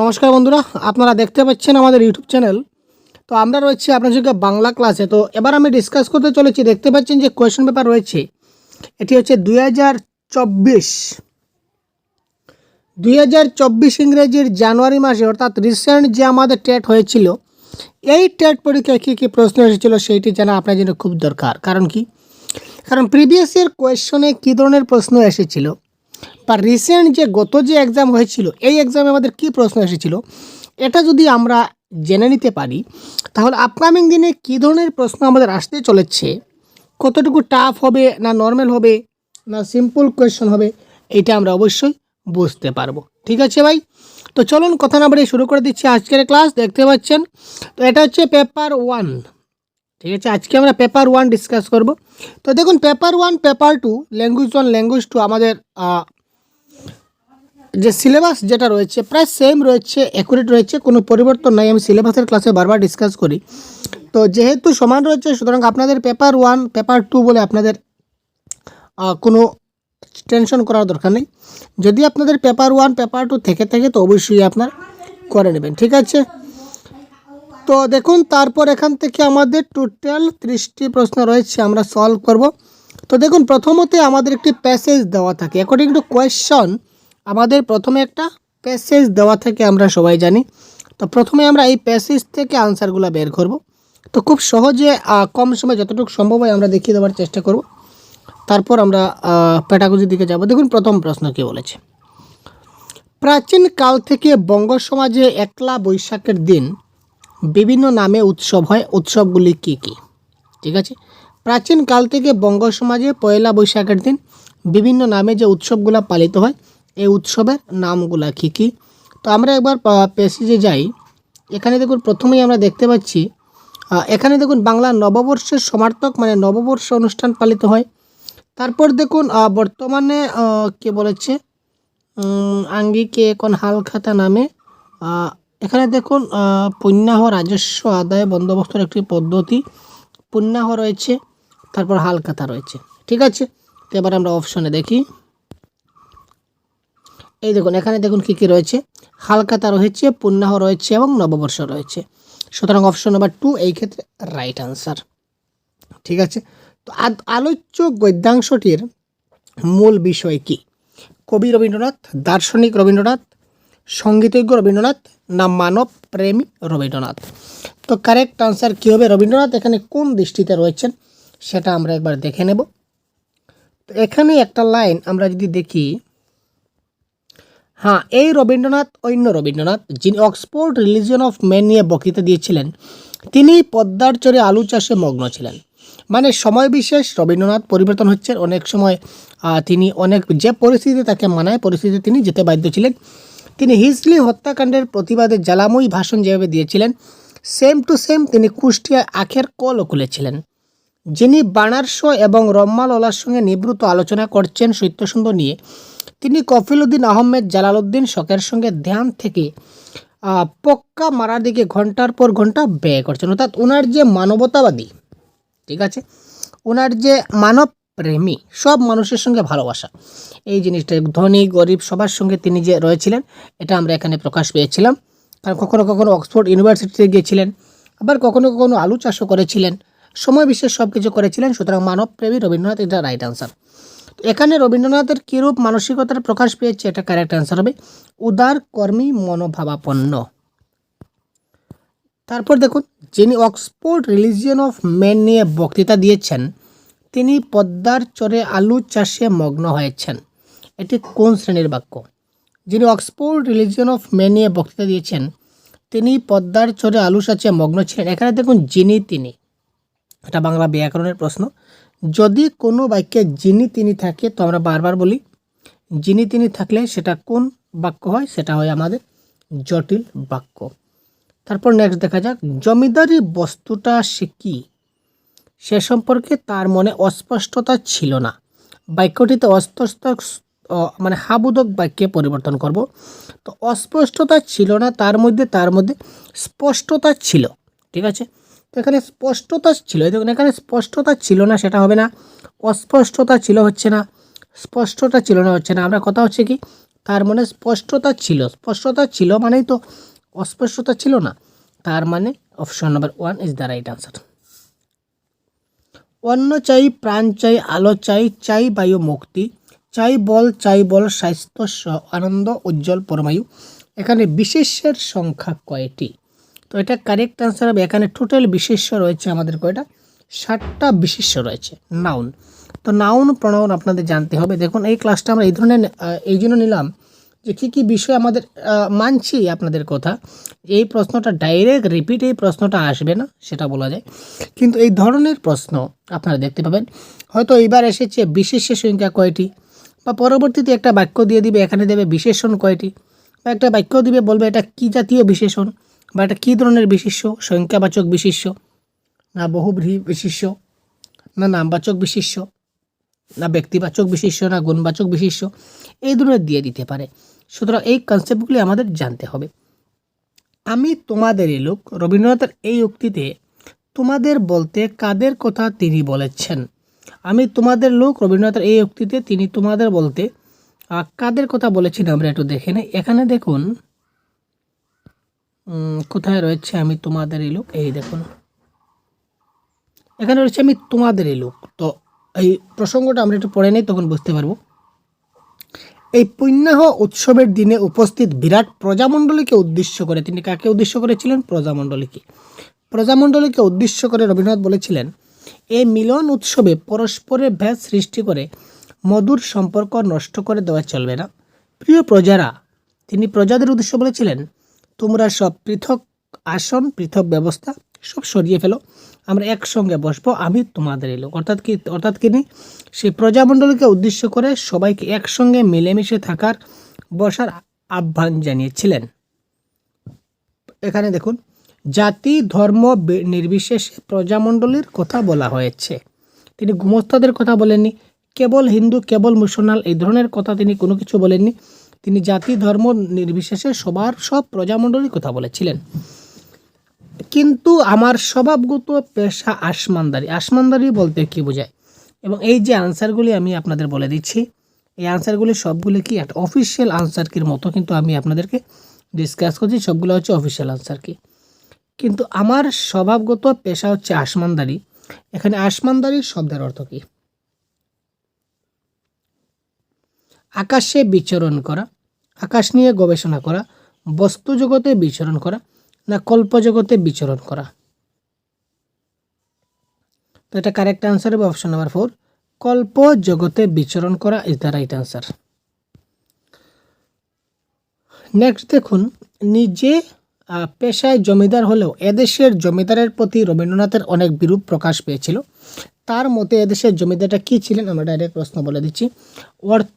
নমস্কার বন্ধুরা, আপনারা দেখতে পাচ্ছেন আমাদের ইউটিউব চ্যানেল তো আমরা রয়েছি আপনার সঙ্গে বাংলা ক্লাসে তো এবার আমি ডিসকাস করতে চলেছি, দেখতে পাচ্ছেন যে কোয়েশ্চেন পেপার রয়েছে। এটি হচ্ছে দুই হাজার চব্বিশ। দুই হাজার চব্বিশ ইংরেজির জানুয়ারি মাসে, অর্থাৎ রিসেন্ট যে আমাদের টেট হয়েছিল, এই টেট পরীক্ষায় কী কী প্রশ্ন এসেছিল সেইটি জানা আপনার জন্য খুব দরকার। কারণ কি? কারণ প্রিভিয়াস ইয়ার কোয়েশ্চনে কী ধরনের প্রশ্ন এসেছিল? বা রিসেন্ট যে গত যে এক্সাম হয়েছিল, এই এক্সামে আমাদের কী প্রশ্ন এসেছিল? এটা যদি আমরা জেনে নিতে পারি, তাহলে আপকামিং দিনে কী ধরনের প্রশ্ন আমাদের আসতে চলেছে? কতটুকু টাফ হবে না নর্মাল হবে, না সিম্পল কোয়েশ্চন হবে, এটা আমরা অবশ্যই বুঝতে পারব। ঠিক আছে ভাই? তো চলুন কথা না বাড়িয়ে শুরু করে দিচ্ছি আজকের ক্লাস দেখতে পাচ্ছেন? তো এটা হচ্ছে পেপার ওয়ান ঠিক আছে? আজকে আমরা পেপার ওয়ান ডিসকাস করব। তো দেখুন paper one paper two language one language two আমাদের যে সিলেবাস যেটা রয়েছে, প্রায় সেম রয়েছে অ্যাকুরেট রয়েছে, কোনো পরিবর্তন নাই। আমি সিলেবাসের ক্লাসে বারবার ডিসকাস করি। তো যেহেতু সমান রয়েছে, সুতরাং আপনাদের পেপার ওয়ান পেপার টু বলে আপনাদের কোনো টেনশন করার দরকার নেই। যদি আপনাদের পেপার ওয়ান পেপার টু থেকে থাকে, তো অবশ্যই আপনার করে নেবেন, ঠিক আছে? তো দেখুন, তারপর এখান থেকে আমাদের টোটাল ত্রিশটি প্রশ্ন রয়েছে, আমরা সলভ করব। তো দেখুন, প্রথমতে আমাদের একটি প্যাসেজ দেওয়া থাকে। অ্যাকর্ডিং টু কোয়েশ্চন আমাদের প্রথমে একটা প্যাসেজ দেওয়া থাকে আমরা সবাই জানি। তো প্রথমে আমরা এই প্যাসেজ থেকে আনসারগুলো বের করব। তো খুব সহজে কম সময় যতটুকু সম্ভব হয় আমরা দেখিয়ে দেওয়ার চেষ্টা করব। তারপর আমরা পেটাগুজির দিকে যাব। দেখুন প্রথম প্রশ্ন কি বলেছে। প্রাচীন কাল থেকে বঙ্গ সমাজে একলা বৈশাখের দিন বিভিন্ন নামে উৎসব হয়। উৎসবগুলি কি কি? ঠিক আছে? প্রাচীন কাল থেকে বঙ্গ সমাজে পয়লা বৈশাখের দিন বিভিন্ন নামে যে উৎসবগুলো পালিত হয় এই উৎসবের নামগুলা কি কি? তো আমরা একবার পেসিজে যাই। এখানে দেখুন, প্রথমেই আমরা দেখতে পাচ্ছি এখানে দেখুন, বাংলা নববর্ষের সমার্থক মানে নববর্ষ অনুষ্ঠান পালিত হয়। তারপর দেখুন বর্তমানে কে বলেছে? আঙ্গিকে এখন হালখাতা নামে এখানে দেখুন পুণ্যাহ রাজস্ব আদায় বন্দোবস্তর একটি পদ্ধতি। পুণ্যাহ রয়েছে, তারপর হালখাতা রয়েছে। ঠিক আছে? তো এবার আমরা অপশনে দেখি। এই দেখুন, এখানে দেখুন কী কী রয়েছে? হালখাতা রয়েছে, পুণ্যাহ রয়েছে এবং নববর্ষ রয়েছে। সুতরাং অপশন নাম্বার টু এই ক্ষেত্রে রাইট আনসার ঠিক আছে? তো আলোচ্য গদ্যাংশটির মূল বিষয় কি? কবি রবীন্দ্রনাথ, দার্শনিক রবীন্দ্রনাথ সঙ্গীতজ্ঞ রবীন্দ্রনাথ না মানব প্রেমী রবীন্দ্রনাথ? তো কারেক্ট আনসার কী হবে রবীন্দ্রনাথ? এখানে কোন দৃষ্টিতে রয়েছেন? সেটা আমরা একবার দেখে নেব। তো এখানে একটা লাইন আমরা যদি দেখি হ্যাঁ এই রবীন্দ্রনাথ, অন্য রবীন্দ্রনাথ, যিনি অক্সফোর্ড রিলিজিয়ন অফ ম্যান নিয়ে বক্তৃতা দিয়েছিলেন, তিনি পদ্মার চরে আলু চাষে মগ্ন ছিলেন। মানে সময় বিশেষ, রবীন্দ্রনাথ পরিবর্তন হচ্ছে। অনেক সময় তিনি অনেক যে পরিস্থিতি তাকে মানায়, পরিস্থিতি তিনি যেতে বাধ্য ছিলেন। তিনি হিজলি হত্যাকাণ্ডের প্রতিবাদে জ্বালাময়ী ভাষণ যেভাবে দিয়েছিলেন, সেম টু সেম তিনি কুষ্টিয়ায় আখের কলও খুলেছিলেন। যিনি বানারস এবং রম্মাললার সঙ্গে নিবৃত আলোচনা করছেন সত্যসুন্দর নিয়ে তিনি কফিলউদ্দিন আহমেদ জালালউদ্দিন শখের সঙ্গে ধ্যান থেকে পক্কা মারার দিকে ঘণ্টার পর ঘণ্টা ব্যয় করছেন। অর্থাৎ ওনার যে মানবতাবাদী, ঠিক আছে? ওনার যে মানব প্রেমী সব মানুষের সঙ্গে ভালোবাসা। এই জিনিসটা ধনী, গরিব সবার সঙ্গে তিনি যে রয়েছিলেন, এটা আমরা এখানে প্রকাশ পেয়েছিলাম। কারণ কখনো কখনো অক্সফোর্ড ইউনিভার্সিটিতে গিয়েছিলেন, আবার কখনো কখনো আলু চাষও করেছিলেন। সময় বিশেষ সব কিছু করেছিলেন, সুতরাং মানব প্রেমী রবীন্দ্রনাথ এটা রাইট আনসার। এখানে রবীন্দ্রনাথের কীরূপ মানসিকতার প্রকাশ পেয়েছে এটা কারেক্ট অ্যান্সার হবে। উদার কর্মী মনোভাবাপন্ন। তারপর দেখুন, যিনি অক্সফোর্ড রিলিজিয়ন অফ ম্যান নিয়ে বক্তৃতা দিয়েছেন, তিনি পদ্মার চরে আলু চাষে মগ্ন হয়েছেন। এটি কোন শ্রেণির বাক্য? যিনি অক্সফোর্ড রিলিজিয়ন অফ ম্যান নিয়ে বক্তৃতা দিয়েছেন, তিনি পদ্মার চরে আলু চাষে মগ্ন ছিলেন। এখানে দেখুন, যিনি তিনি। এটা বাংলা ব্যাকরণের প্রশ্ন। যদি কোনো বাক্যে যিনি তিনি থাকে, তো আমরা বারবার বলি, যিনি তিনি থাকলে সেটা কোন বাক্য হয়? সেটা হয় আমাদের জটিল বাক্য। তারপর নেক্সট দেখা যাক, জমিদারি বস্তুটা সে কি? সে সম্পর্কে তার মনে অস্পষ্টতা ছিল না। বাক্যটিতে অস্পষ্ট মানে হাবুদক বাক্যে পরিবর্তন করব। তো অস্পষ্টতা ছিল না, তার মধ্যে তার মধ্যে স্পষ্টতা ছিল। ঠিক আছে? এখানে স্পষ্টতা ছিল। দেখুন, এখানে স্পষ্টতা ছিল না, সেটা হবে না। অস্পষ্টতা ছিল হচ্ছে না। স্পষ্টতা ছিল না হচ্ছে না। আমরা কথা হচ্ছে কি, তার মানে স্পষ্টতা ছিল। স্পষ্টতা ছিল মানেই তো অস্পষ্টতা ছিল না। তার মানে option number one is the right answer. অন্ন চাই, প্রাণ চাই, আলো চাই চাই বায়ু মুক্তি, চাই বল চাই বল, স্বাস্থ্য আনন্দ, উজ্জ্বল, পরমায়ু। এখানে বিশেষের সংখ্যা কয়টি? তো এটা কারেক্ট আনসার হবে। এখানে টোটাল বিশেষ্য রয়েছে আমাদের কয়টা? ষাটটা বিশেষ্য রয়েছে নাউন তো নাউন প্রনাউন আপনাদের জানতে হবে। দেখুন, এই ক্লাসটা আমরা এই ধরনের এই জন্য নিলাম যে কী কী বিষয় আমাদের মানছি আপনাদের কথা। এই প্রশ্নটা ডাইরেক্ট রিপিট এই প্রশ্নটা আসবে না, সেটা বলা যায়। কিন্তু এই ধরনের প্রশ্ন আপনারা দেখতে পাবেন। হয়তো এইবার এসেছে বিশেষের সংখ্যা কয়টি? বা পরবর্তীতে একটা বাক্য দিয়ে দিবে, এখানে দেবে বিশেষণ কয়টি? বা একটা বাক্য দিবে, বলবে এটা কী জাতীয় বিশেষণ? বা এটা কী ধরনের বিশেষ্য? সংখ্যাবাচক বিশিষ্য? না বহুব্রী বিশেষ্য? না নামবাচক বিশিষ্য? না ব্যক্তিবাচক বিশেষ্য? না গুণবাচক বিশিষ্য? এই ধরনের দিয়ে দিতে পারে। সুতরাং এই কনসেপ্টগুলি আমাদের জানতে হবে। আমি তোমাদেরই লোক, রবীন্দ্রনাথের এই উক্তিতে তোমাদের বলতে কাদের কথা তিনি বলেছেন? আমি তোমাদের লোক, রবীন্দ্রনাথের এই উক্তিতে তিনি তোমাদের বলতে কাদের কথা বলেছেন আমরা একটু দেখে নিই। এখানে দেখুন কোথায় রয়েছে আমি তোমাদেরই লোক? এই দেখুন। এখানে রয়েছে আমি তোমাদেরই লোক। তো এই প্রসঙ্গটা আমরা একটু পড়ে নিই, তখন বুঝতে পারব। এই পুণ্যাহ উৎসবের দিনে উপস্থিত বিরাট প্রজামণ্ডলীকে উদ্দেশ্য করে, তিনি কাকে উদ্দেশ্য করেছিলেন? প্রজামণ্ডলীকে। প্রজামণ্ডলীকে উদ্দেশ্য করে রবীন্দ্রনাথ বলেছিলেন এই মিলন উৎসবে পরস্পরের ভেদ সৃষ্টি করে মধুর সম্পর্ক নষ্ট করে দেওয়া চলবে না। প্রিয় প্রজারা, তিনি প্রজাদের উদ্দেশ্য বলেছিলেন তোমরা সব পৃথক আসন, পৃথক ব্যবস্থা সব সরিয়ে ফেলো। আমরা একসঙ্গে বসবো, আমি তোমাদের এলো। অর্থাৎ কি, অর্থাৎ কিনি সেই প্রজামণ্ডলীকে উদ্দেশ্য করে সবাইকে একসঙ্গে মিলেমিশে থাকার, বসার আহ্বান জানিয়েছিলেন। এখানে দেখুন, জাতি, ধর্ম নির্বিশেষে প্রজামণ্ডলীর কথা বলা হয়েছে। তিনি গুমস্তাদের কথা বলেননি। কেবল হিন্দু, কেবল মুসলমান, এই ধরনের কথা তিনি কোনো কিছু বলেননি। তিনি জাতি, ধর্ম নির্বিশেষে সবার সব প্রজামণ্ডলীর কথা বলেছিলেন। কিন্তু আমার স্বভাবগত পেশা আসমানদারি। আসমানদারি বলতে কি বোঝায়? এবং এই যে আনসারগুলি আমি আপনাদের বলে দিচ্ছি, এই আনসারগুলি সবগুলি কি একটা অফিসিয়াল আনসার কির মতো কিন্তু আমি আপনাদেরকে ডিসকাস করছি, সবগুলো হচ্ছে অফিসিয়াল আনসার কি কিন্তু আমার স্বভাবগত পেশা হচ্ছে আসমানদারি। এখানে আসমানদারির শব্দের অর্থ কি? আকাশে বিচরণ করা, আকাশ নিয়ে গবেষণা করা, বস্তু জগতে বিচরণ করা না কল্প জগতে বিচরণ করা? তো এটা কারেক্ট আনসার হবে অপশন নাম্বার ফোর কল্প জগতে বিচরণ করা is the right answer next দেখুন, নিজে পেশায় জমিদার হলেও এদেশের জমিদারের প্রতি রবীন্দ্রনাথের অনেক বিরূপ প্রকাশ পেয়েছিল। তার মতে এদেশের জমিদারটা কী ছিলেন? আমরা ডাইরেক্ট প্রশ্ন বলে দিচ্ছি। অর্থ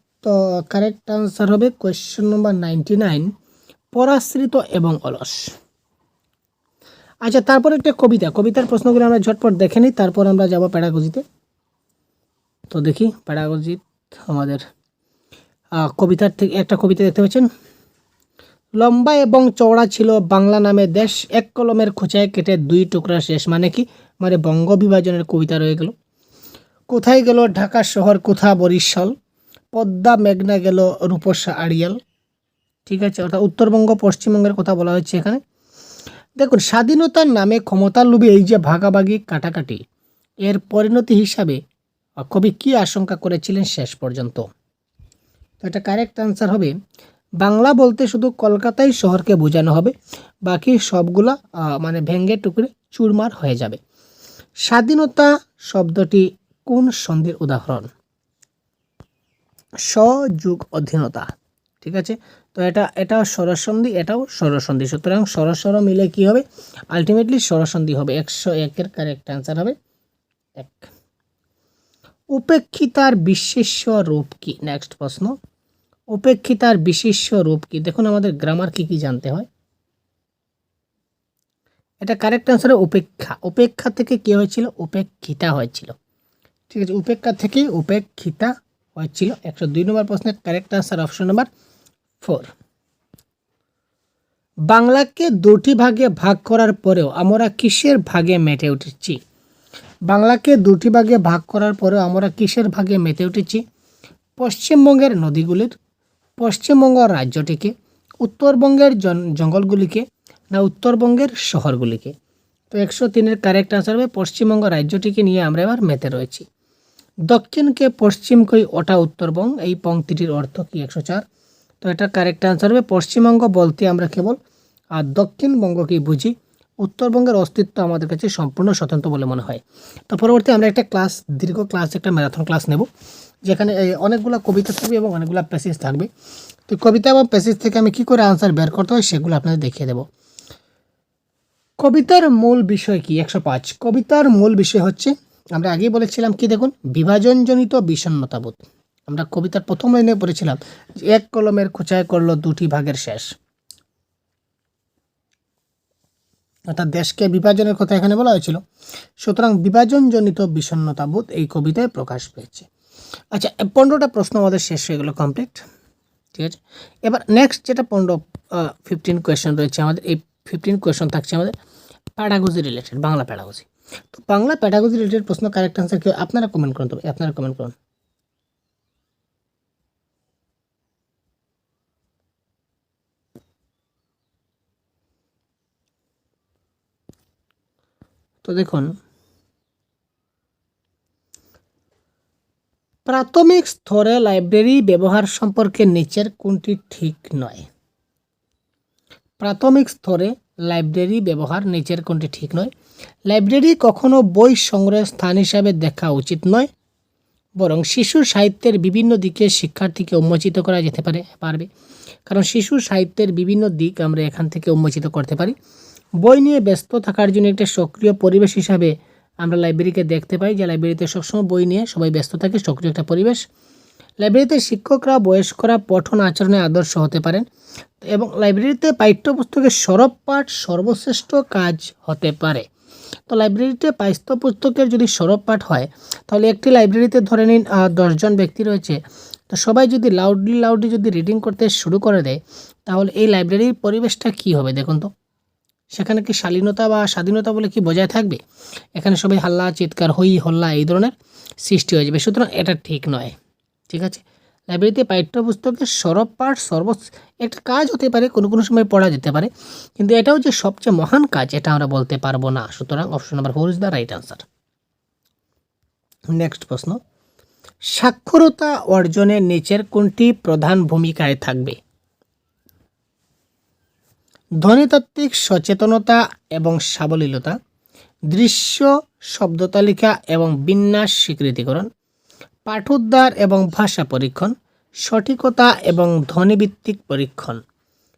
কারেক্ট আনসার হবে কোয়েশ্চেন নম্বর নাইনটি নাইন পরাশ্রিত এবং অলস। আচ্ছা তারপর একটা কবিতা। কবিতার প্রশ্নগুলো আমরা ঝটপট দেখে নিই, তারপর আমরা যাব প্যাডাগজিতে তো দেখি প্যাডাগজিত আমাদের কবিতার থেকে একটা কবিতা দেখতে পাচ্ছেন। লম্বা এবং চওড়া ছিল বাংলা নামে দেশ, এক কলমের খোঁচায় কেটে দুই টুকরা শেষ। মানে কি? মানে বঙ্গ বিভাজনের কবিতা রয়ে গেল। কোথায় গেল ঢাকা শহর, কোথা বরিশাল? পদ্মা মেঘনা গেল রূপসা আড়িয়াল। ঠিক আছে, অর্থাৎ উত্তরবঙ্গ, পশ্চিমবঙ্গের কথা বলা হচ্ছে এখানে। দেখুন, স্বাধীনতার নামে ক্ষমতার লোভে এই যে ভাগাভাগি, কাটাকাটি, এর পরিণতি হিসাবে কবি কী আশঙ্কা করেছিলেন শেষ পর্যন্ত? তো এটা কারেক্ট আনসার হবে, বাংলা বলতে শুধু কলকাতাই শহরকে বোঝানো হবে, বাকি সবগুলা মানে ভেঙ্গে টুকরে চুরমার হয়ে যাবে। স্বাধীনতা শব্দটি কোন সন্ধির উদাহরণ? সযুগ অধীনতা ঠিক আছে? তো এটা এটা স্বরসন্ধি, এটাও স্বরসন্ধি। সুতরাং স্বরস্বর মিলে কি হবে? আলটিমেটলি স্বরসন্ধি হবে। একশো একের কারেক্ট অ্যান্সার হবে এক। উপেক্ষিতার বিশেষ্য রূপ কি? নেক্সট প্রশ্ন। উপেক্ষিতার বিশেষ্য রূপ কি? দেখুন আমাদের গ্রামার কি কি জানতে হয়। এটা কারেক্ট অ্যান্সার উপেক্ষা। উপেক্ষা থেকে কি হয়েছিল? উপেক্ষিতা হয়েছিল। ঠিক আছে? উপেক্ষা থেকে উপেক্ষিতা হয়েছিল একশো দুই নম্বর প্রশ্নের correct answer option number four বাংলাকে দুটি ভাগে ভাগ করার পরেও আমরা কিসের ভাগে মেতে উঠেছি? বাংলাকে দুটি ভাগে ভাগ করার পরেও আমরা কিসের ভাগে মেতে উঠেছি? পশ্চিমবঙ্গের নদীগুলির, পশ্চিমবঙ্গ রাজ্যটিকে, উত্তরবঙ্গের জঙ্গলগুলিকে না উত্তরবঙ্গের শহরগুলিকে? তো একশো তিনের কারেক্ট আনসার হবে, পশ্চিমবঙ্গ রাজ্যটিকে নিয়ে আমরা এবার মেতে রয়েছি। দক্ষিণকে পশ্চিম কই ওটা উত্তরবঙ্গ, এই পংক্তিটির অর্থ কি? একশো চার। তো এটা কারেক্ট আনসার হবে পশ্চিমবঙ্গ বলতে আমরা কেবল আর দক্ষিণবঙ্গকেই বুঝি? উত্তরবঙ্গের অস্তিত্ব আমাদের কাছে সম্পূর্ণ স্বতন্ত্র বলে মনে হয়। তো পরবর্তী আমরা একটা ক্লাস দীর্ঘ ক্লাস একটা ম্যারাথন ক্লাস নেব, যেখানে অনেকগুলো কবিতা থাকবে এবং অনেকগুলো প্যাসেজ থাকবে। তো কবিতা এবং প্যাসেজ থেকে আমি কী করে আনসার বের করতে হয় সেগুলো আপনাদের দেখিয়ে দেবো। কবিতার মূল বিষয় কি? একশো পাঁচ। কবিতার মূল বিষয় হচ্ছে আমরা আগেই বলেছিলাম কি দেখুন, বিভাজনজনিত বিষণ্ণতাবোধ। আমরা কবিতার প্রথম লাইনে পড়েছিলাম, এক কলমের খোঁচায় করল দুটি ভাগের শেষ। অর্থাৎ দেশকে বিভাজনের কথা এখানে বলা হয়েছিল। সুতরাং বিভাজনজনিত বিষণ্ণতাবোধ এই কবিতায় প্রকাশ পেয়েছে। আচ্ছা পনেরোটা প্রশ্ন আমাদের শেষ হয়ে গেলো কমপ্লিট ঠিক আছে? এবার নেক্সট যেটা পনেরো ফিফটিন কোয়েশ্চেন রয়েছে আমাদের, এই ফিফটিন কোয়েশ্চেন থাকছে আমাদের প্যাডাগোজি রিলেটেড বাংলা প্যাডাগোজি তো বাংলা প্যাডাগোজি রিলেটেড প্রশ্ন কারেক্ট আনসার কি আপনারা কমেন্ট করুন তবে আপনারা কমেন্ট করুন। তো দেখুন, প্রাথমিক স্তরে লাইব্রেরি ব্যবহার সম্পর্কে নিচের কোনটি ঠিক নয়? প্রাথমিক স্তরে লাইব্রেরি ব্যবহার নিচের কোনটি ঠিক নয়। লাইব্রেরি কখনো বই সংগ্রহের স্থান হিসাবে দেখা উচিত নয়, বরং শিশু সাহিত্যের বিভিন্ন দিকে শিক্ষার্থীকে উন্মোচিত করা যেতে পারে, পারবে। কারণ শিশু সাহিত্যের বিভিন্ন দিক আমরা এখান থেকে উন্মোচিত করতে পারি। বই নিয়ে ব্যস্ত থাকার জন্য একটা সক্রিয় পরিবেশ হিসাবে আমরা লাইব্রেরিকে দেখতে পাই, যে লাইব্রেরিতে সবসময় বই নিয়ে সবাই ব্যস্ত থাকে, সক্রিয় একটা পরিবেশ। লাইব্রেরিতে শিক্ষকরা বয়স্করা পঠন আচরণে আদর্শ হতে পারেন এবং লাইব্রেরিতে পাঠ্যপুস্তকের সরব পাঠ সর্বশ্রেষ্ঠ কাজ হতে পারে। তো লাইব্রেরিতে পাঠ্যপুস্তকের যদি সরব পাঠ হয়, তাহলে একটি লাইব্রেরিতে ধরে নিন দশজন ব্যক্তি রয়েছে। তো সবাই যদি লাউডলি লাউডলি যদি রিডিং করতে শুরু করে দেয়, তাহলে এই লাইব্রেরির পরিবেশটা কী হবে দেখুন তো? সেখানে কি শালীনতা বা স্বাধীনতা বলে কি বজায় থাকবে? এখানে সবাই হাল্লা, চিৎকার, হই, হল্লা এই ধরনের সৃষ্টি হয়ে যাবে। সুতরাং এটা ঠিক নয়। ঠিক আছে? লাইব্রেরিতে পাঠ্যপুস্তকের সরব পাঠ সর্ব একটা কাজ হতে পারে, কোনো কোনো সময় পড়া যেতে পারে। কিন্তু এটাও যে সবচেয়ে মহান কাজ, এটা আমরা বলতে পারব না। সুতরাং option number four is the right answer next প্রশ্ন। সাক্ষরতা অর্জনে নিচের কোনটি প্রধান ভূমিকায় থাকবে? ধ্বনিতাত্ত্বিক সচেতনতা এবং সাবলীলতা, দৃশ্য, শব্দতালিকা এবং বিন্যাস স্বীকৃতিকরণ পাঠোদ্ধার এবং ভাষা পরীক্ষণ, সঠিকতা এবং ধ্বনিভিত্তিক পরীক্ষণ।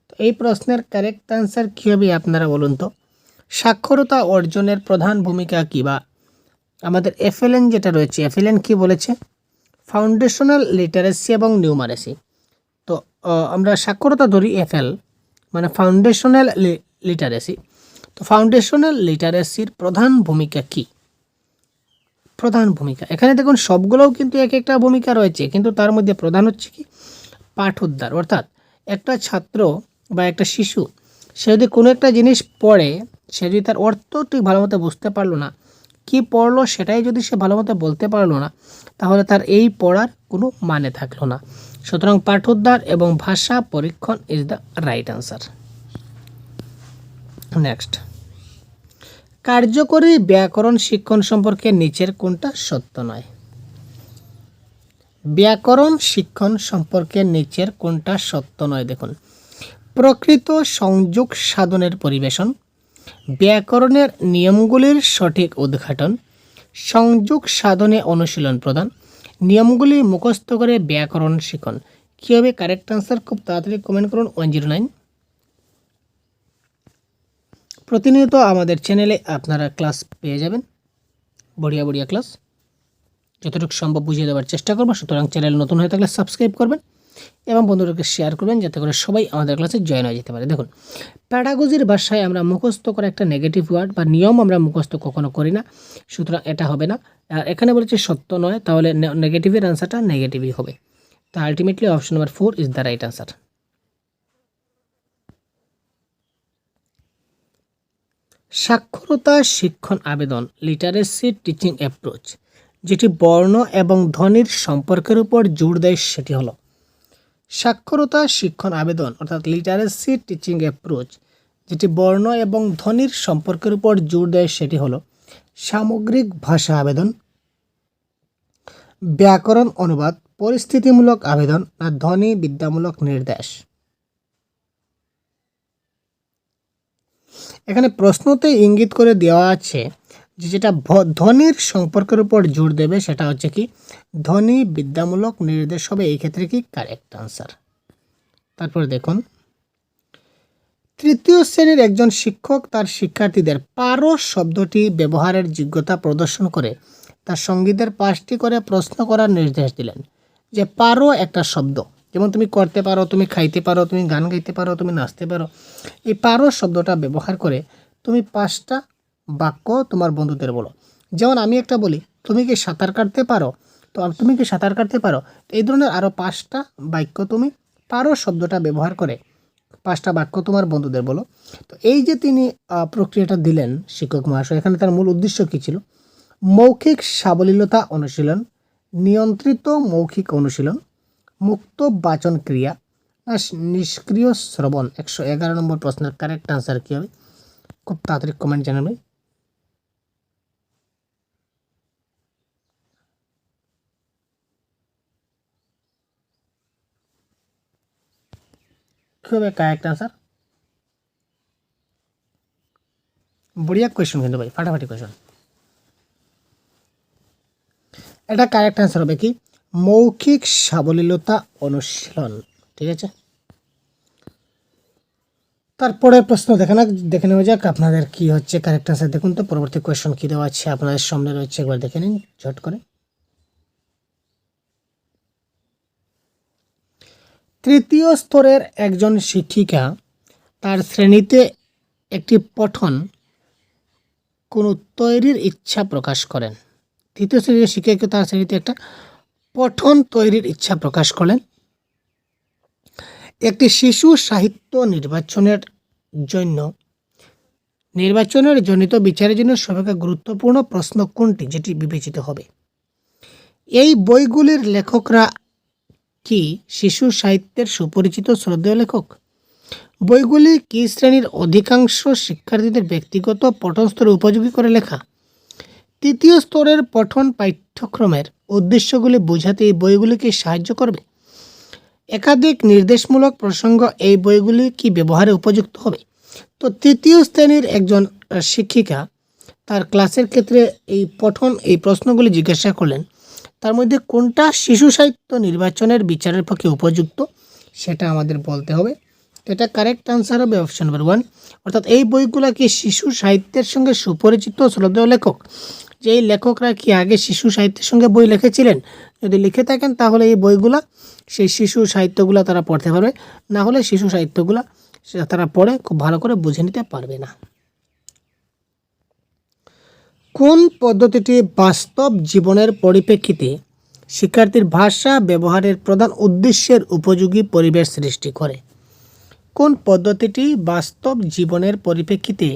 তো এই প্রশ্নের কারেক্ট আনসার কী হবে আপনারা বলুন তো? সাক্ষরতা অর্জনের প্রধান ভূমিকা কী বা আমাদের এফএলএন যেটা রয়েছে এফএলএন কি বলেছে? ফাউন্ডেশনাল লিটারেসি এবং নিউমারেসি তো আমরা সাক্ষরতা ধরি এফএল মানে ফাউন্ডেশনাল লিটারেসি তো ফাউন্ডেশনাল লিটারেসির প্রধান ভূমিকা কি? প্রধান ভূমিকা। এখানে দেখুন, সবগুলোও কিন্তু এক একটা ভূমিকা রয়েছে, কিন্তু তার মধ্যে প্রধান হচ্ছে কি? পাঠ উদ্ধার। অর্থাৎ একটা ছাত্র বা একটা শিশু, সে যদি কোনো একটা জিনিস পড়ে, সে যদি তার অর্থ ঠিক ভালো মতো বুঝতে পারল না, কি পড়ল সেটাই যদি সে ভালো মতো বলতে পারল না, তাহলে তার এই পড়ার কোনো মানে থাকল না। সুতরাং পাঠোদ্ধার এবং ভাষা পরীক্ষণ is the right answer next কার্যকরী ব্যাকরণ শিক্ষণ সম্পর্কে নিচের কোনটা সত্য নয়? ব্যাকরণ শিক্ষণ সম্পর্কে নিচের কোনটা সত্য নয়? দেখুন, প্রকৃত সংযোগ সাধনের পরিবেশন, ব্যাকরণের নিয়মগুলির সঠিক উদ্ঘাটন, সংযোগ সাধনে অনুশীলন প্রদান, নিয়মগুলি মুখস্থ করে ব্যাকরণ শিখন কী হবে কারেক্ট আনসার খুব তাড়াতাড়ি কমেন্ট করুন ওয়ান জিরো নাইন প্রতিনিয়ত আমাদের চ্যানেলে আপনারা ক্লাস পেয়ে যাবেন। বড়িয়া বড়িয়া ক্লাস যতটুকু সম্ভব বুঝিয়ে দেওয়ার চেষ্টা করব। সুতরাং চ্যানেল নতুন হয়ে থাকলে সাবস্ক্রাইব করবেন এবং বন্ধুদেরকে শেয়ার করবেন যাতে করে সবাই আমাদের ক্লাসে জয়েন হয়ে যেতে পারে। দেখুন প্যাডাগোজির ভাষায় আমরা মুখস্থ করা একটা নেগেটিভ ওয়ার্ড বা নিয়ম আমরা মুখস্থ কখনো করি না। সুতরাং এটা হবে না। আর এখানে বলেছে সত্য নয়, তাহলে নেগেটিভের আনসারটা নেগেটিভই হবে। তো ultimately option number four is the right answer সাক্ষরতা শিক্ষণ আবেদন লিটারেসি টিচিং অ্যাপ্রোচ যেটি বর্ণ এবং ধ্বনির সম্পর্কের উপর জোর দেয় সেটি হলো। সাক্ষরতা শিক্ষণ আবেদন, অর্থাৎ লিটারেসি টিচিং অ্যাপ্রোচ যেটি বর্ণ এবং ধ্বনির সম্পর্কের উপর জোর দেয় সেটি হলো সামগ্রিক ভাষা আবেদন, ব্যাকরণ অনুবাদ, পরিস্থিতিমূলক আবেদন না ধ্বনি বিদ্যামূলক নির্দেশ। এখানে প্রশ্নতে ইঙ্গিত করে দেওয়া আছে যে যেটা ধ্বনির সম্পর্কের উপর জোর দেবে সেটা হচ্ছে কি ধ্বনি বিদ্যামূলক নির্দেশ হবে, এই ক্ষেত্রে কি কারেক্ট আনসার তারপর দেখুন, তৃতীয় শ্রেণির একজন শিক্ষক তার শিক্ষার্থীদের পারো শব্দটি ব্যবহারের যোগ্যতা প্রদর্শন করে, তার সঙ্গীতের পাঁচটি করে প্রশ্ন করার নির্দেশ দিলেন, যে পারো একটা শব্দ। যেমন তুমি করতে পারো, তুমি খাইতে পারো, তুমি গান গাইতে পারো, তুমি নাচতে পারো। এই পারো শব্দটা ব্যবহার করে তুমি পাঁচটা বাক্য তোমার বন্ধুদের বলো। যেমন আমি একটা বলি, তুমি কি সাঁতার কাটতে পারো? তো তুমি কি সাঁতার কাটতে পারো? এই ধরনের আরও পাঁচটা বাক্য তুমি পারো শব্দটা ব্যবহার করে। পাঁচটা বাক্য তোমার বন্ধুদের বলো। তো এই যে তিনি প্রক্রিয়াটা দিলেন শিক্ষক মহাশয়, এখানে তার মূল উদ্দেশ্য কী ছিল? মৌখিক সাবলীলতা অনুশীলন, নিয়ন্ত্রিত মৌখিক অনুশীলন মুক্ত বাচন ক্রিয়া নিষ্ক্রিয় শ্রবণ। একশো এগারো নম্বর প্রশ্নের কারেক্ট আনসার কী হবে? খুব তাড়াতাড়ি কমেন্ট জানাবে। কী হবে কারেক্ট আনসার বড়িয়া কোয়েশন কিন্তু ভাই, ফাটাফাটি কোয়েশন এটা কারেক্ট অ্যান্সার হবে কি? মৌখিক সাবলীলতা অনুশীলন, ঠিক আছে? তারপরে প্রশ্ন দেখে না দেখে নেওয়া যাক আপনাদের কি হচ্ছে কারেক্ট অ্যান্সার দেখুন তো, পরবর্তী কোয়েশন কী দেওয়া আছে আপনাদের সামনে রয়েছে, একবার দেখে নিন, ঝট করে। তৃতীয় স্তরের একজন শিক্ষিকা তার শ্রেণীতে একটি পঠন, কোনো তৈরির ইচ্ছা প্রকাশ করেন। তৃতীয় শ্রেণির শিক্ষিকা তার শ্রেণীতে একটা পঠন তৈরির ইচ্ছা প্রকাশ করেন। একটি শিশু সাহিত্য নির্বাচনের জন্য, নির্বাচনের জনিত বিচারের জন্য সবাইকে গুরুত্বপূর্ণ প্রশ্ন কোনটি যেটি বিবেচিত হবে? এই বইগুলির লেখকরা কি শিশু সাহিত্যের সুপরিচিত শ্রদ্ধেয় লেখক? বইগুলি কি শ্রেণির অধিকাংশ শিক্ষার্থীদের ব্যক্তিগত পঠন স্তরে উপযোগী করে লেখা? তৃতীয় স্তরের পঠন পাঠ্যক্রমের উদ্দেশ্যগুলি বোঝাতে এই বইগুলিকে সাহায্য করবে? একাধিক নির্দেশমূলক প্রসঙ্গ এই বইগুলি কি ব্যবহারে উপযুক্ত হবে? তো তৃতীয় শ্রেণির একজন শিক্ষিকা তার ক্লাসের ক্ষেত্রে এই পঠন, এই প্রশ্নগুলি জিজ্ঞাসা করলেন। তার মধ্যে কোনটা শিশু সাহিত্য নির্বাচনের বিচারের পক্ষে উপযুক্ত সেটা আমাদের বলতে হবে। এটা কারেক্ট আনসার হবে অপশন নাম্বার ওয়ান অর্থাৎ এই বইগুলো কি শিশু সাহিত্যের সঙ্গে সুপরিচিত শ্রদ্ধেয় লেখক? যে এই লেখকরা কি আগে শিশু সাহিত্যের সঙ্গে বই লিখেছিলেন, যদি লিখে থাকেন তাহলে এই বইগুলা, সেই শিশু সাহিত্যগুলো তারা পড়তে পারবে। না হলে শিশু সাহিত্যগুলা তারা পড়ে খুব ভালো করে বুঝে নিতে পারবে না। কোন পদ্ধতিটি বাস্তব জীবনের পরিপ্রেক্ষিতে শিক্ষার্থীর ভাষা ব্যবহারের প্রধান উদ্দেশ্যের উপযোগী পরিবেশ সৃষ্টি করে? কোন পদ্ধতিটি বাস্তব জীবনের পরিপ্রেক্ষিতে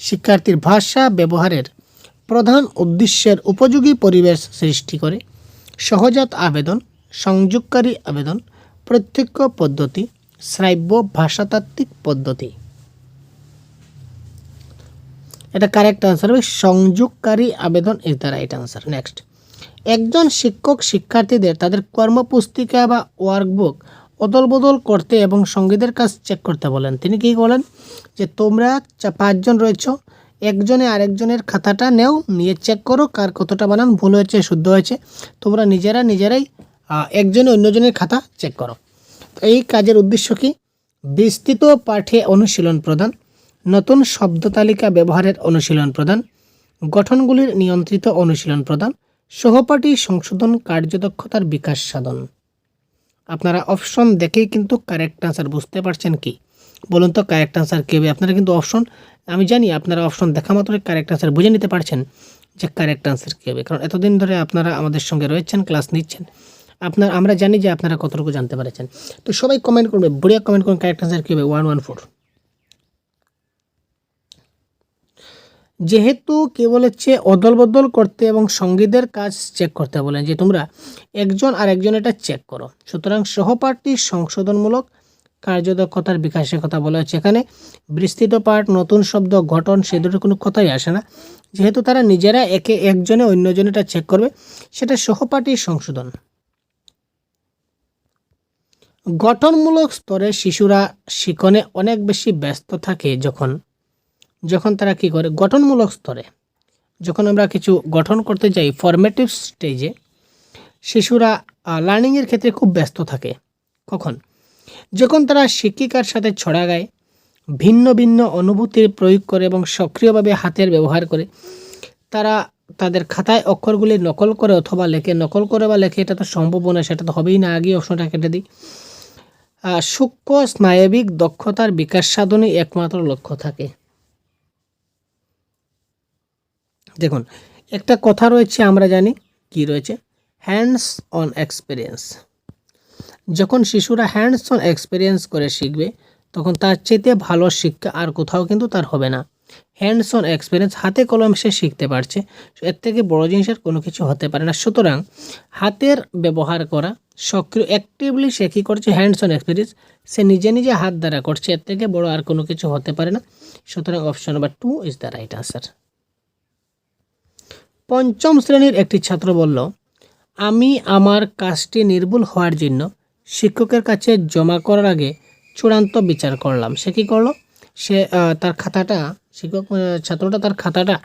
শিক্ষার্থীর ভাষা ব্যবহারের প্রধান উদ্দেশ্যের উপযোগী পরিবেশ সৃষ্টি করে, সহজাত আবেদন, সংযোগকারী আবেদন, প্রত্যক্ষ পদ্ধতি, শ্রাব্য ভাষাতাত্ত্বিক পদ্ধতি। এটা কারেক্ট আনসার হবে। সংযোগকারী আবেদন is the right answer next একজন শিক্ষক, শিক্ষার্থীদের তাদের কর্মপুস্তিকা বা ওয়ার্কবুক অদল বদল করতে এবং সঙ্গীদের কাজ চেক করতে বলেন। তিনি কী বলেন? যে তোমরা চা- পাঁচজন রয়েছো একজনে আরেকজনের খাতাটা নেও, নিয়ে চেক করো, কার কতটা বানান ভুল হয়েছে, শুদ্ধ হয়েছে। তোমরা নিজেরা নিজেরাই একজনে অন্যজনের খাতা চেক করো। এই কাজের উদ্দেশ্য কি? বিস্তৃত পাঠে অনুশীলন প্রদান, নতুন শব্দ তালিকা ব্যবহারের অনুশীলন প্রদান, গঠনগুলির নিয়ন্ত্রিত অনুশীলন প্রদান, সহপাঠী সংশোধন কার্যদক্ষতার বিকাশ সাধন। আপনারা অপশন দেখেই কিন্তু কারেক্ট আনসার বুঝতে পারছেন কি? বলুন তো কারেক্ট আনসার কী হবে? আপনারা কিন্তু অপশন আমি জানি আপনারা অপশন দেখা মাত্রই কারেক্ট আনসার বুঝে নিতে পারছেন যে কারেক্ট আনসার কী হবে। কারণ এতদিন ধরে আপনারা আমাদের সঙ্গে রয়েছেন ক্লাস নিচ্ছেন। আপনার, আমরা জানি যে আপনারা কতটুকু জানতে পেরেছেন। তো সবাই কমেন্ট করবে বড়িয়া কমেন্ট করুন কারেক্ট আনসার কী হবে? ওয়ান ওয়ান ফোর যেহেতু কে বলেছে অদল বদল করতে এবং সঙ্গীদের কাজ চেক করতে বলেন, যে তোমরা একজন আর একজন এটা চেক করো। সুতরাং সহপাঠী সংশোধনমূলক কার্যদক্ষতার বিকাশের কথা বলা হচ্ছে। এখানে বিস্তৃত পাঠ, নতুন শব্দ, গঠন, সে দুটোর কোনো কথাই আসে না। যেহেতু তারা নিজেরা একে একজনে অন্যজনে এটা চেক করবে, সেটা সহপাঠী সংশোধন। গঠনমূলক স্তরে শিশুরা শিখনে অনেক বেশি ব্যস্ত থাকে যখন যখন তারা কি করে? গঠনমূলক স্তরে। যখন আমরা কিছু গঠন করতে যাই ফরমেটিভ স্টেজে শিশুরা লার্নিংয়ের ক্ষেত্রে খুব ব্যস্ত থাকে। কখন? যখন তারা শিক্ষিকার সাথে ছড়া গায়, ভিন্ন ভিন্ন অনুভূতির প্রয়োগ করে এবং সক্রিয়ভাবে হাতের ব্যবহার করে, তারা তাদের খাতায় অক্ষরগুলি নকল করে অথবা লেখে, নকল করে বা লেখে, এটা তো সম্ভব না, সেটা তো হবেই না আগে অপশনটা কেটে দিই। সূক্ষ্ম, স্নায়বিক দক্ষতার বিকাশ সাধনই একমাত্র লক্ষ্য থাকে। দেখুন, একটা কথা রয়েছে, আমরা জানি, কি রয়েছে? হ্যান্ডস অন এক্সপিরিয়েন্স যখন শিশুরা হ্যান্ডস অন এক্সপিরিয়েন্স করে শিখবে, তখন তার চেতে ভালো শিক্ষা আর কোথাও কিন্তু তার হবে না। হ্যান্ডস অন এক্সপিরিয়েন্স হাতে কলম সে শিখতে পারছে, এর থেকে বড় জিনিসের কোনো কিছু হতে পারে না। সুতরাং হাতের ব্যবহার করা সক্রিয় অ্যাক্টিভলি সে কী করছে? হ্যান্ডস অন এক্সপিরিয়েন্স সে নিজে নিজে হাত দ্বারা করছে, এর থেকে বড় আর কোনো কিছু হতে পারে না। সুতরাং option number two is the right answer পঞ্চম শ্রেণির একটি ছাত্র বলল আমি আমার কাজটি নির্ভুল হওয়ার জন্য শিক্ষকের কাছে জমা করার আগে চূড়ান্ত বিচার করলাম। সে কী করল? সে তার খাতাটা, শিক্ষক ছাত্রটা তার খাতাটা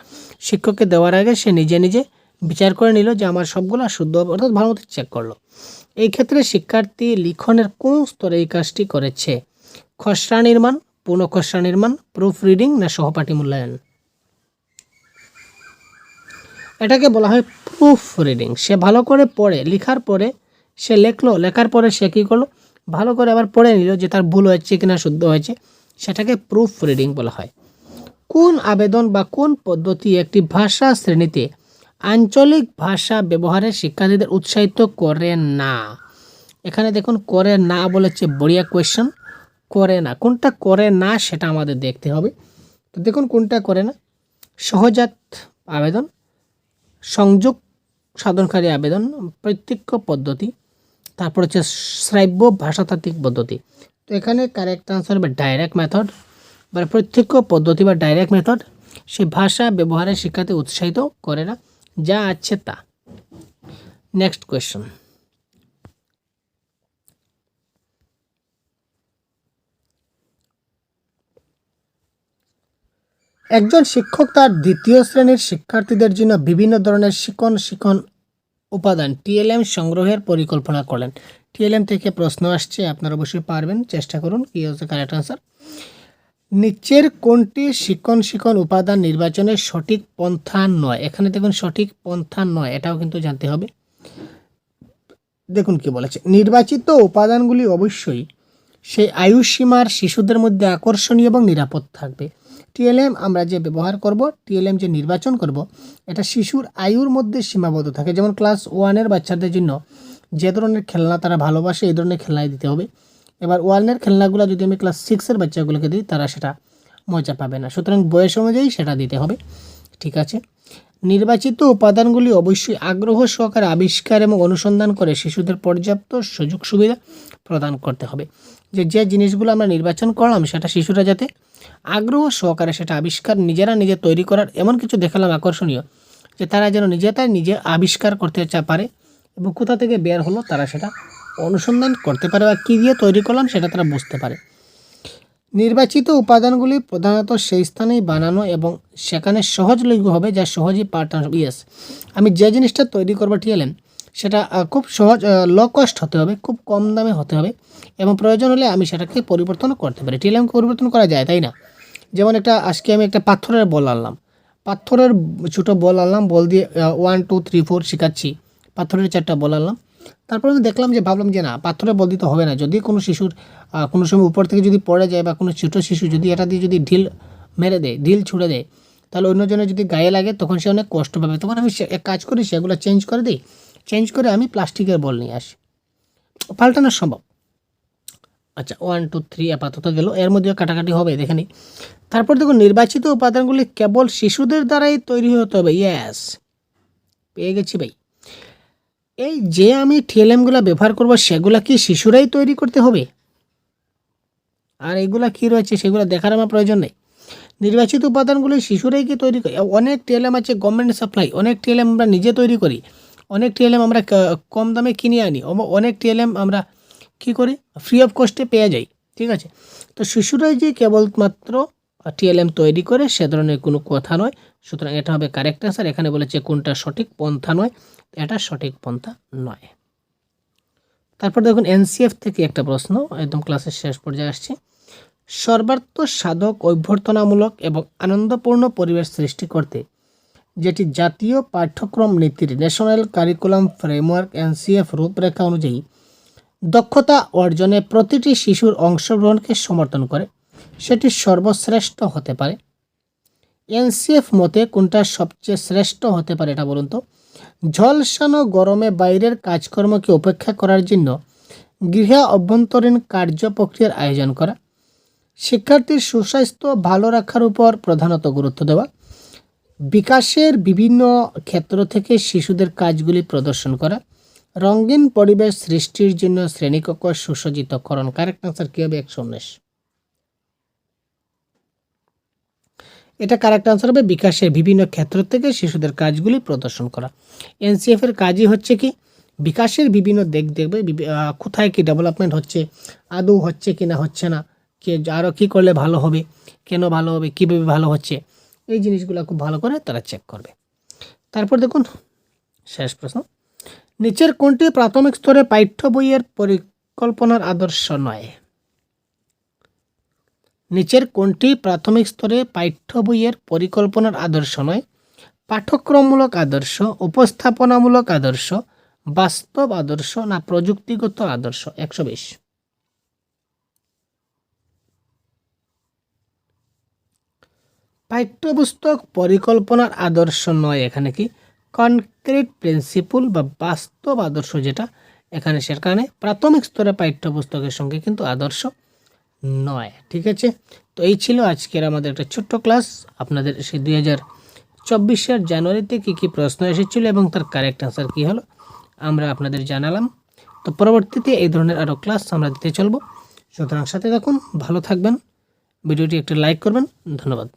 শিক্ষককে দেওয়ার আগে সে নিজে নিজে বিচার করে নিল যে আমার সবগুলো শুদ্ধ অর্থাৎ ভালো মতো চেক করল। এই ক্ষেত্রে শিক্ষার্থী লিখনের কোন স্তরে এই কাজটি করেছে? খসড়া নির্মাণ পূর্ণ খসড়া নির্মাণ প্রুফ রিডিং না সহপাঠী মূল্যায়ন? এটাকে বলা হয় প্রুফ রিডিং সে ভালো করে পড়ে, লেখার পরে সে লেখলো, লেখার পরে সে কী করল? ভালো করে আবার পড়ে নিল যে তার ভুল হয়েছে কিনা, শুদ্ধ হয়েছে। সেটাকে প্রুফ রিডিং বলা হয়। কোন আবেদন বা কোন পদ্ধতি একটি ভাষা শ্রেণীতে আঞ্চলিক ভাষা ব্যবহারে শিক্ষার্থীদের উৎসাহিত করে না? এখানে দেখুন, করে না বলেছে বড়িয়া কোয়েশ্চন করে না। কোনটা করে না সেটা আমাদের দেখতে হবে। তো দেখুন, কোনটা করে না? সহজাত আবেদন। সংযোগ সাধনকারী আবেদন, প্রত্যক্ষ পদ্ধতি, তারপর হচ্ছে শ্রাব্য ভাষাতাত্ত্বিক পদ্ধতি। তো এখানে কারেক্ট আনসার বা ডাইরেক্ট মেথড বা প্রত্যক্ষ পদ্ধতি বা ডাইরেক্ট মেথড সে ভাষা ব্যবহারে শিক্ষাতে উৎসাহিত করে না, যা আছে তা। নেক্সট কোয়েশ্চন একজন শিক্ষক তার দ্বিতীয় শ্রেণির শিক্ষার্থীদের জন্য বিভিন্ন ধরনের শিখন শিখন উপাদান টিএলএম সংগ্রহের পরিকল্পনা করলেন। টিএলএম থেকে প্রশ্ন আসছে, আপনারা অবশ্যই পারবেন, চেষ্টা করুন, কি হচ্ছে কারেক্ট আনসার নিচের কোনটি শিকন শিকন উপাদান নির্বাচনের সঠিক পন্থা নয়? এখানে দেখুন, সঠিক পন্থা নয়, এটাও কিন্তু জানতে হবে। দেখুন কি বলেছে, নির্বাচিত উপাদানগুলি অবশ্যই সেই আয়ুসীমার শিশুদের মধ্যে আকর্ষণীয় এবং নিরাপদ থাকবে। টিএলএম আমরা যে ব্যবহার করব টিএলএম যে নির্বাচন করব, এটা শিশুর আয়ুর মধ্যে সীমাবদ্ধ থাকে। যেমন ক্লাস ওয়ানের বাচ্চাদের জন্য যে ধরনের খেলনা তারা ভালোবাসে, এই ধরনের খেলনাই দিতে হবে। এবার ওয়ানের খেলনাগুলো যদি আমি ক্লাস সিক্সের বাচ্চাগুলোকে দিই, তারা সেটা মজা পাবে না। সুতরাং বয়স অনুযায়ী সেটা দিতে হবে। ঠিক আছে? নির্বাচিত উপাদানগুলি অবশ্যই আগ্রহ সহকারে আবিষ্কার এবং অনুসন্ধান করে শিশুদের পর্যাপ্ত সুযোগ সুবিধা প্রদান করতে হবে। যে যে জিনিসগুলো আমরা নির্বাচন করলাম, সেটা শিশুরা যাতে আগ্রহ সহকারে সেটা আবিষ্কার নিজেরা নিজে তৈরি করার এমন কিছু দেখালাম আকর্ষণীয়, যে তারা যেন নিজেরাই নিজে আবিষ্কার করতে চা, পারে এবং কোথা থেকে বের হলো তারা সেটা অনুসন্ধান করতে পারে বা কী দিয়ে তৈরি করলাম সেটা তারা বুঝতে পারে। নির্বাচিত উপাদানগুলি প্রধানত সেই স্থানেই বানানো এবং সেখানে সহজলভ্য হবে, যা সহজেই পাঠানো ইয়েস আমি যে জিনিসটা তৈরি করব টিএলএম সেটা খুব সহজ লো কস্ট হতে হবে, খুব কম দামে হতে হবে এবং প্রয়োজন হলে আমি সেটাকে পরিবর্তন করতে পারি। টিএলএমকে পরিবর্তন করা যায়, তাই না? যেমন একটা, আজকে আমি একটা পাথরের বল আনলাম। পাথরের ছোটো বল আনলাম, বল দিয়ে ওয়ান টু থ্রি ফোর শেখাচ্ছি। পাথরের চারটা বল আনলাম। তারপরে আমি দেখলাম যে, ভাবলাম যে না, পাথরের বল দিতে হবে না। যদি কোনো শিশুর কোনো সময় উপর থেকে যদি পড়ে যায় বা কোনো ছোটো শিশু যদি এটা দিয়ে যদি ঢিল মেরে দেয়, ঢিল ছুঁড়ে দেয়, তাহলে অন্যজনের যদি গায়ে লাগে, তখন সে অনেক কষ্ট পাবে। তখন আমি এক কাজ করি, সেগুলো চেঞ্জ করে দিই। চেঞ্জ করে আমি প্লাস্টিকের বল নিয়ে আসি। পাল্টানো সম্ভব। আচ্ছা ওয়ান টু থ্রি আপাতত গেল। এর মধ্যেও কাটাকাটি হবে, দেখে নিই তারপর দেখুন, নির্বাচিত উপাদানগুলি কেবল শিশুদের দ্বারাই তৈরি হতে হবে। ইয়াস পেয়ে গেছি ভাই। এই যে আমি টিএলএমগুলো ব্যবহার করব, সেগুলা কি শিশুরাই তৈরি করতে হবে? আর এগুলা কি রয়েছে, সেগুলো দেখার আমার প্রয়োজন নেই। নির্বাচিত উপাদানগুলি শিশুরাই কি তৈরি করে? অনেক টিএলএম আছে গভর্নমেন্ট সাপ্লাই অনেক টিএলএম আমরা নিজে তৈরি করি। অনেক টিএলএম আমরা কম দামে কিনে আনি। অনেক টিএলএম আমরা কি করি? ফ্রি অফ কস্টে পেয়ে যাই, ঠিক আছে? তো শিশুরাই যে কেবলমাত্র টিএলএম তৈরি করে, সে ধরনের কোনো কথা নয়। সুতরাং এটা হবে কারেক্ট অ্যান্সার এখানে বলেছে কোনটা সঠিক পন্থা নয়। এটা সঠিক পন্থা নয়। তারপর দেখুন এনসিএফ থেকে একটা প্রশ্ন, একদম ক্লাসের শেষ পর্যায়ে আসছে। সর্বার্থ সাধক অভ্যর্থনামূলক এবং আনন্দপূর্ণ পরিবেশ সৃষ্টি করতে যেটি জাতীয় পাঠ্যক্রম নীতির ন্যাশনাল কারিকুলাম ফ্রেমওয়ার্ক এনসিএফ রূপরেখা অনুযায়ী দক্ষতা অর্জনে প্রতিটি শিশুর অংশগ্রহণকে সমর্থন করে। সেটি সর্বশ্রেষ্ঠ হতে পারে। এনসিএফ মতে কোনটা সবচেয়ে শ্রেষ্ঠ হতে পারে এটা বলুন তো? ঝলসানো গরমে বাইরের কাজকর্মকে উপেক্ষা করার জন্য গৃহ অভ্যন্তরীণ কার্য প্রক্রিয়ার আয়োজন করা। শিক্ষার্থীর সুস্বাস্থ্য ভালো রাখার উপর প্রধানত গুরুত্ব দেওয়া। বিকাশের বিভিন্ন ক্ষেত্র থেকে শিশুদের কাজগুলি প্রদর্শন করা, রঙিন পরিবেশ সৃষ্টির জন্য শ্রেণীকক্ষ সুসজ্জিতকরণ। কারেক্ট আনসার কী হবে? একশো উনিশ এটা কারেক্ট আনসার হবে বিকাশের বিভিন্ন ক্ষেত্র থেকে শিশুদের কাজগুলি প্রদর্শন করা। এনসিএফ এর কাজই হচ্ছে কি? বিকাশের বিভিন্ন দিক দেখবে কোথায় কি ডেভেলপমেন্ট হচ্ছে, আদৌ হচ্ছে কি না হচ্ছে না, কে আরও কী করলে ভালো হবে, কেন ভালো হবে, কীভাবে ভালো হচ্ছে এই জিনিসগুলো খুব ভালো করে তারা চেক করবে। তারপর দেখুন, শেষ প্রশ্ন। নিচের কোনটি প্রাথমিক স্তরে পাঠ্য বইয়ের পরিকল্পনার আদর্শ নয়? নিচের কোনটি প্রাথমিক স্তরে পাঠ্য বইয়ের পরিকল্পনার আদর্শ নয়? পাঠ্যক্রমমূলক আদর্শ, উপস্থাপনামূলক আদর্শ, বাস্তব আদর্শ না প্রযুক্তিগত আদর্শ? একশো বিশ। পাঠ্যপুস্তক পরিকল্পনার আদর্শ নয় এখানে কি? কনক্রিট প্রিন্সিপল বা বাস্তব আদর্শ যেটা, এখানে সেখানে প্রাথমিক স্তরে পাঠ্যপুস্তকের সঙ্গে কিন্তু আদর্শ নয়, ঠিক আছে? তো এই ছিল আজকের আমাদের একটা ছোট্ট ক্লাস আপনাদের সেই দুই হাজার চব্বিশের জানুয়ারিতে কী কী প্রশ্ন এসেছিল এবং তার কারেক্ট আনসার কী হলো, আমরা আপনাদের জানালাম। তো পরবর্তীতে এই ধরনের আরও ক্লাস আমরা দিতে চলব। সুতরাং সাথে থাকুন, ভালো থাকবেন। ভিডিওটি একটু লাইক করবেন। ধন্যবাদ।